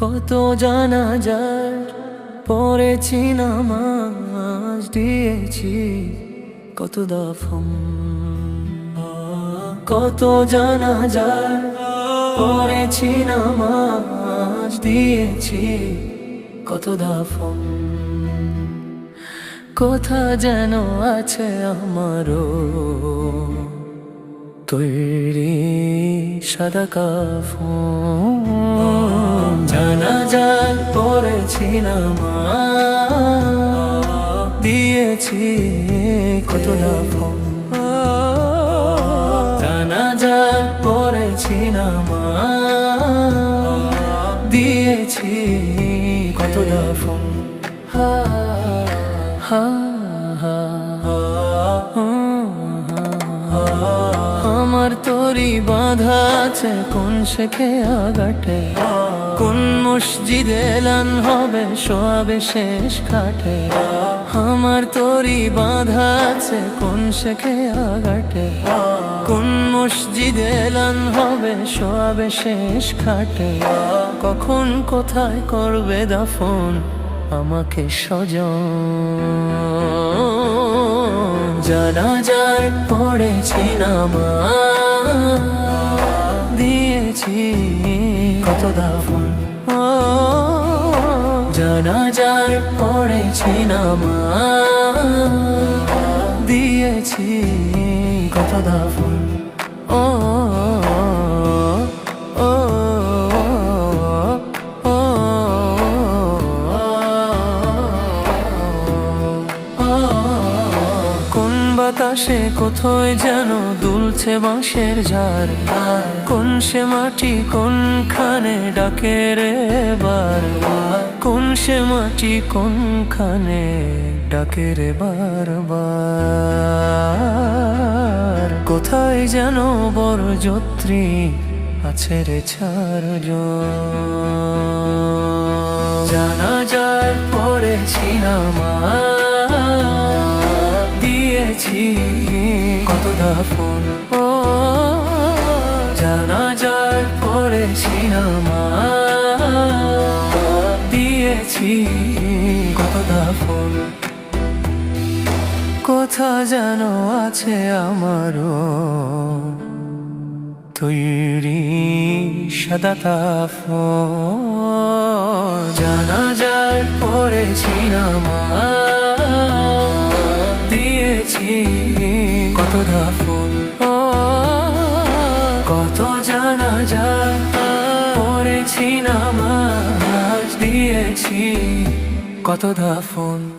কত জানা যায় পড়েছি নামাজ দিয়েছি, কত দফম। কত জানা যায় পড়েছি নামাজ দিয়েছি, কত দফম। কোথা যেন আছে আমারও তৈরি সাদা কাফন। দিয়েছি কত দাফন জানা যান পড়েছি নামাজ দিয়েছি কত দাফন হা হা হা আমার তোরি বাধা আছে, কোন শেখে আগাটে কোন মসজিদে এলান হবে, সোয়াবে শেষ খাটে? আমার তোরি বাধা আছে, কোন শেখে আগাটে কোন মসজিদে এলান হবে, সোয়াবে শেষ খাটে? কখন কোথায় করবে দাফন আমাকে সজন জানা যায় পড়েছি নামাজ জানা যায় পড়েছি মা। দিয়েছি কত দাফন ও বাতাসে কোথায় যেন দুলছে বাঁশের ঝাড়? কোন সে মাটি কোনখানে ডাকে রে বার? কোন সে মাটি কোনখানে ডাকে রে বারবার কোথায় যেন বড় যত্রী আছে রে জানা যায় পড়েছি নামাজ দিয়েছি কত দাফন ও জানা যায় পড়েছি নামাজ দিয়েছি কত দাফন। কোথা যেন আছে আমারও তৈরি সাদা তাফ জানা যায় পড়েছি নামাজ কত ফুল? কত জানা যায়? পড়েছি নামাজ দিয়েছি। কত দাফন